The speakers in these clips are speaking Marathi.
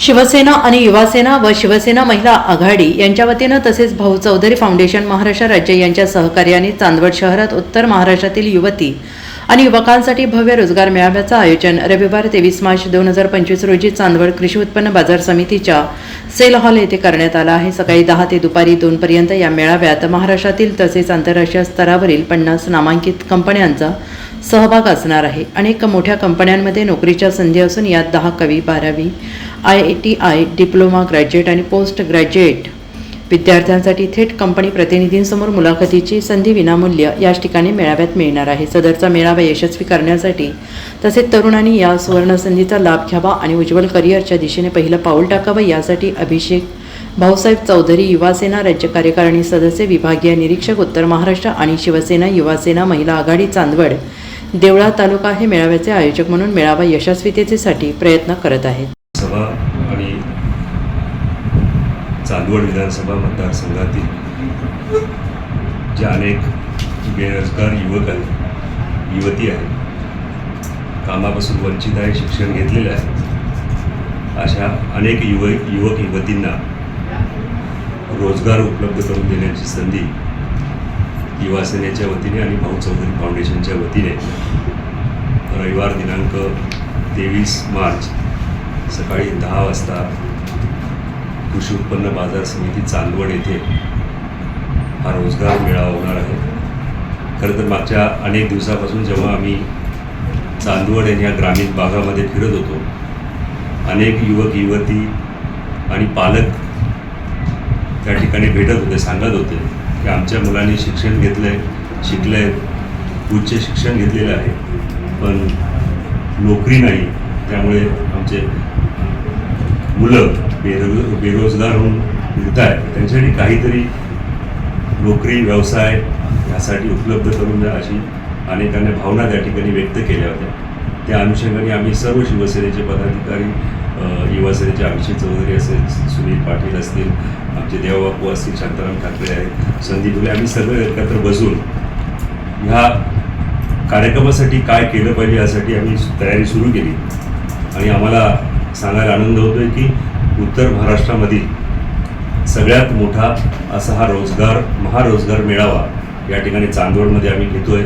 शिवसेना आणि युवासेना व शिवसेना महिला आघाडी यांच्या वतीनं तसेच भाऊ चौधरी फाउंडेशन महाराष्ट्र राज्य यांच्या सहकार्याने चांदवड शहरात उत्तर महाराष्ट्रातील युवती आणि युवकांसाठी भव्य रोजगार मेळाव्याचं आयोजन रविवार तेवीस मार्च दोन हजार पंचवीस रोजी चांदवड कृषी उत्पन्न बाजार समितीच्या सेल हॉल येथे करण्यात आला आहे. सकाळी दहा ते दुपारी दोनपर्यंत या मेळाव्यात महाराष्ट्रातील तसेच आंतरराष्ट्रीय स्तरावरील पन्नास नामांकित कंपन्यांचा सहभाग असणार आहे. अनेक मोठ्या कंपन्यांमध्ये नोकरीच्या संधी असून यात दहा कवी बारावी I I T I diploma graduate आणि पोस्ट ग्रॅज्युएट विद्यार्थ्यांसाठी थेट कंपनी प्रतिनिधींसमोर मुलाखतीची संधी विनामूल्य याच ठिकाणी मेळाव्यात मिळणार आहे. सदरचा मेळावा यशस्वी करण्यासाठी तसेच तरुणांनी या सुवर्णसंधीचा लाभ घ्यावा आणि उज्ज्वल करिअरच्या दिशेने पहिलं पाऊल टाकावं यासाठी अभिषेक भाऊसाहेब चौधरी युवासेना राज्य कार्यकारिणी सदस्य विभागीय निरीक्षक उत्तर महाराष्ट्र आणि शिवसेना युवासेना महिला आघाडी चांदवड देवळा तालुका हे मेळाव्याचे आयोजक म्हणून मेळावा यशस्वीतेसाठी प्रयत्न करत आहेत सभा आणि चांदवड विधानसभा मतदारसंघातील ज्या अनेक बेरोजगार युवक आहेत युवती आहेत कामापासून वंचित आहे शिक्षण घेतलेलं आहे अशा अनेक युव युवक युवतींना रोजगार उपलब्ध करून देण्याची संधी युवासेनेच्या वतीने आणि भाऊ चौधरी फाउंडेशनच्या वतीने रविवार दिनांक तेवीस मार्च सकाळी दहा वाजता कृषी उत्पन्न बाजार समिती चांदवड येथे हा रोजगार मेळावा होणार आहे. खरं तर मागच्या अनेक दिवसापासून जेव्हा आम्ही चांदवड या ग्रामीण भागामध्ये फिरत होतो अनेक युवक युवती आणि पालक त्या ठिकाणी भेटत होते सांगत होते की आमच्या मुलांनी शिक्षण घेतलं आहे शिकलं आहे उच्च शिक्षण घेतलेलं आहे पण नोकरी नाही त्यामुळे आमचे मुलं बेरो बेरोजगार होऊन फिरत आहेत त्यांच्यासाठी काहीतरी नोकरी व्यवसाय यासाठी उपलब्ध करून द्या अशी अनेकांनी भावना त्या ठिकाणी व्यक्त केल्या होत्या. त्या अनुषंगाने आम्ही सर्व शिवसेनेचे पदाधिकारी युवासेनेचे अभिषेक चौधरी असेल सुनील पाटील असतील आमचे देवबापू असतील शांताराम ठाकरे आहेत संदीप फुले आम्ही सगळे एकत्र बसून ह्या कार्यक्रमासाठी काय केलं पाहिजे यासाठी आम्ही तयारी सुरू केली. आणि आम्हाला सांगायला आनंद होतोय की उत्तर महाराष्ट्रामधील सगळ्यात मोठा असा हा रोजगार महारोजगार मेळावा या ठिकाणी चांदवडमध्ये आम्ही घेतोय.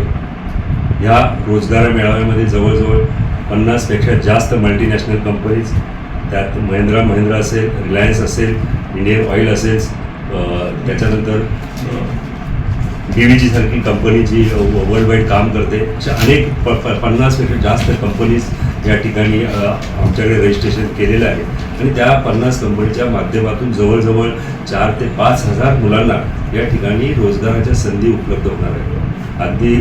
ह्या रोजगार मेळाव्यामध्ये जवळजवळ पन्नासपेक्षा जास्त मल्टीनॅशनल कंपनीज त्यात महिंद्रा महिंद्रा असेल रिलायन्स असेल इंडियन ऑइल असेल त्याच्यानंतर डी व्ही सारखी कंपनी जी वर्ल्ड वाईड काम करते. अशा अनेक प प पन्नासपेक्षा जास्त कंपनीज या ठिकाणी आमच्याकडे रजिस्ट्रेशन केलेलं आहे. आणि त्या पन्नास कंपनीच्या माध्यमातून जवळजवळ चार ते पाच हजार मुलांना या ठिकाणी रोजगाराच्या संधी उपलब्ध होणार आहेत. अगदी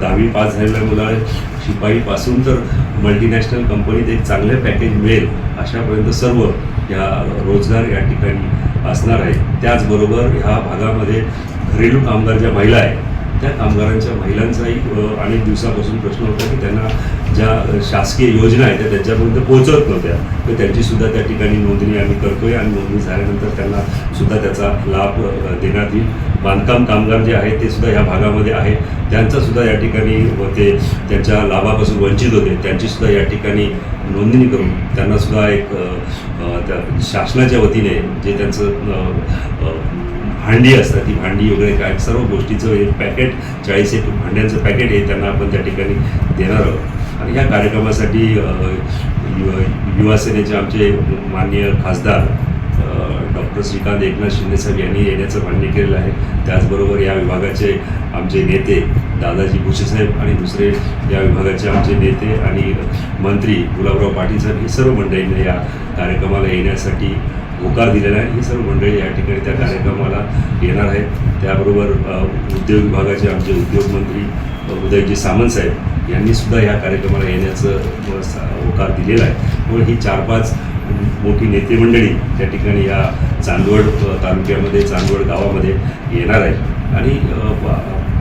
दहावी पास झालेल्या मुलाला शिपाईपासून तर मल्टीनॅशनल कंपनीत एक चांगलं पॅकेज मिळेल अशापर्यंत सर्व या रोजगार या ठिकाणी असणार आहे त्याचबरोबर ह्या भागामध्ये घरेलू कामगार ज्या महिला आहेत त्या कामगारांच्या महिलांचाही अनेक दिवसापासून प्रश्न होता की त्यांना ज्या शासकीय योजना आहेत त्या त्यांच्यापर्यंत पोहोचत नव्हत्या. तर त्यांचीसुद्धा त्या ठिकाणी नोंदणी आम्ही करतो आहे आणि नोंदणी झाल्यानंतर त्यांना सुद्धा त्याचा लाभ देण्यात येईल. बांधकाम कामगार जे आहेत ते सुद्धा ह्या भागामध्ये आहे त्यांचा सुद्धा या ठिकाणी ते त्यांच्या लाभापासून वंचित होते. त्यांचीसुद्धा या ठिकाणी नोंदणी करून त्यांनासुद्धा एक त्या शासनाच्या वतीने जे त्यांचं भांडी असतात ती भांडी वगैरे काय सर्व गोष्टीचं एक पॅकेट चाळीस एक भांड्यांचं पॅकेट हे त्यांना आपण त्या ठिकाणी देणार आहोत. आणि ह्या कार्यक्रमासाठी युवासेनेचे आमचे माननीय खासदार डॉक्टर श्रीकांत एकनाथ शिंदेसाहेब यांनी येण्याचं मान्य केलेलं आहे. त्याचबरोबर या विभागाचे आमचे नेते दादाजी भुसेसाहेब आणि दुसरे या विभागाचे आमचे नेते आणि मंत्री गुलाबराव पाटील साहेब हे सर्व मंडळींना या कार्यक्रमाला येण्यासाठी होकार दिलेला आहे. ही सर्व मंडळी या ठिकाणी त्या कार्यक्रमाला येणार आहेत. त्याबरोबर उद्योग विभागाचे आमचे उद्योगमंत्री उदयजी सामंत साहेब यांनी सुद्धा या कार्यक्रमाला येण्याचं सा- होकार दिलेला आहे. म्हणून ही चार पाच मोठी नेते मंडळी त्या ठिकाणी या चांदवड तालुक्यामध्ये चांदवड गावामध्ये येणार आहे आणि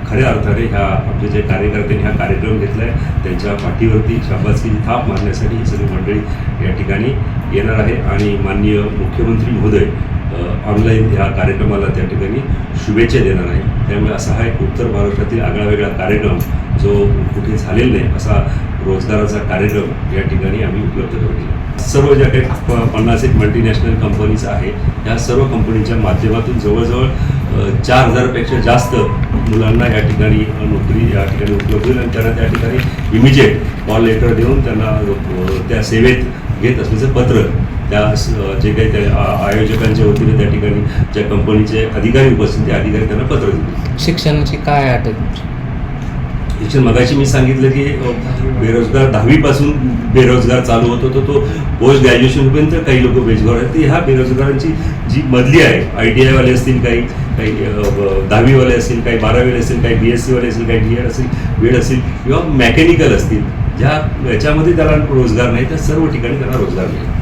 खऱ्या अर्थाने ह्या आमचे जे कार्यकर्त्यांनी हा कार्यक्रम घेतला आहे त्यांच्या पाठीवरती शाबासकीची थाप मारण्यासाठी ही सगळी मंडळी या ठिकाणी येणार आहे. आणि माननीय मुख्यमंत्री महोदय ऑनलाईन ह्या कार्यक्रमाला त्या ठिकाणी शुभेच्छा देणार आहे त्यामुळे असा हा एक उत्तर महाराष्ट्रातील आगळा वेगळा कार्यक्रम जो कुठे झालेला नाही असा रोजगाराचा कार्यक्रम या ठिकाणी आम्ही उपलब्ध करून दिला. सर्व ज्या काही प- पन्नास एक मल्टीनॅशनल कंपनीज आहे या सर्व कंपनीच्या माध्यमातून जवळजवळ चार हजारपेक्षा जास्त मुलांना या ठिकाणी नोकरी या ठिकाणी उपलब्ध होईल आणि त्यांना त्या ठिकाणी इमिजिएट कॉल लेटर देऊन त्यांना त्या सेवेत घेत असल्याचं पत्र त्या जे काही त्या आयोजकांच्या वतीने त्या ठिकाणी ज्या कंपनीचे अधिकारी उपस्थित ते अधिकारी त्यांना पत्र दिले. शिक्षणाची काय अट आहे तुमची शिक्षण मगाशी मी सांगितलं की बेरोजगार दहावीपासून बेरोजगार चालू होतो तो तो पोस्ट ग्रॅज्युएशनपर्यंत काही लोक बेरोजगार आहेत. ती ह्या बेरोजगारांची जी मधली आहे आय टी आयवाले असतील काही काही दहावीवाले असतील काही बारावीवाले असतील काही बी एस सीवाले असतील काही डी एड असेल वेड असतील किंवा मेकॅनिकल असतील ज्या याच्यामध्ये त्याला रोजगार नाही त्या सर्व ठिकाणी त्यांना रोजगार मिळेल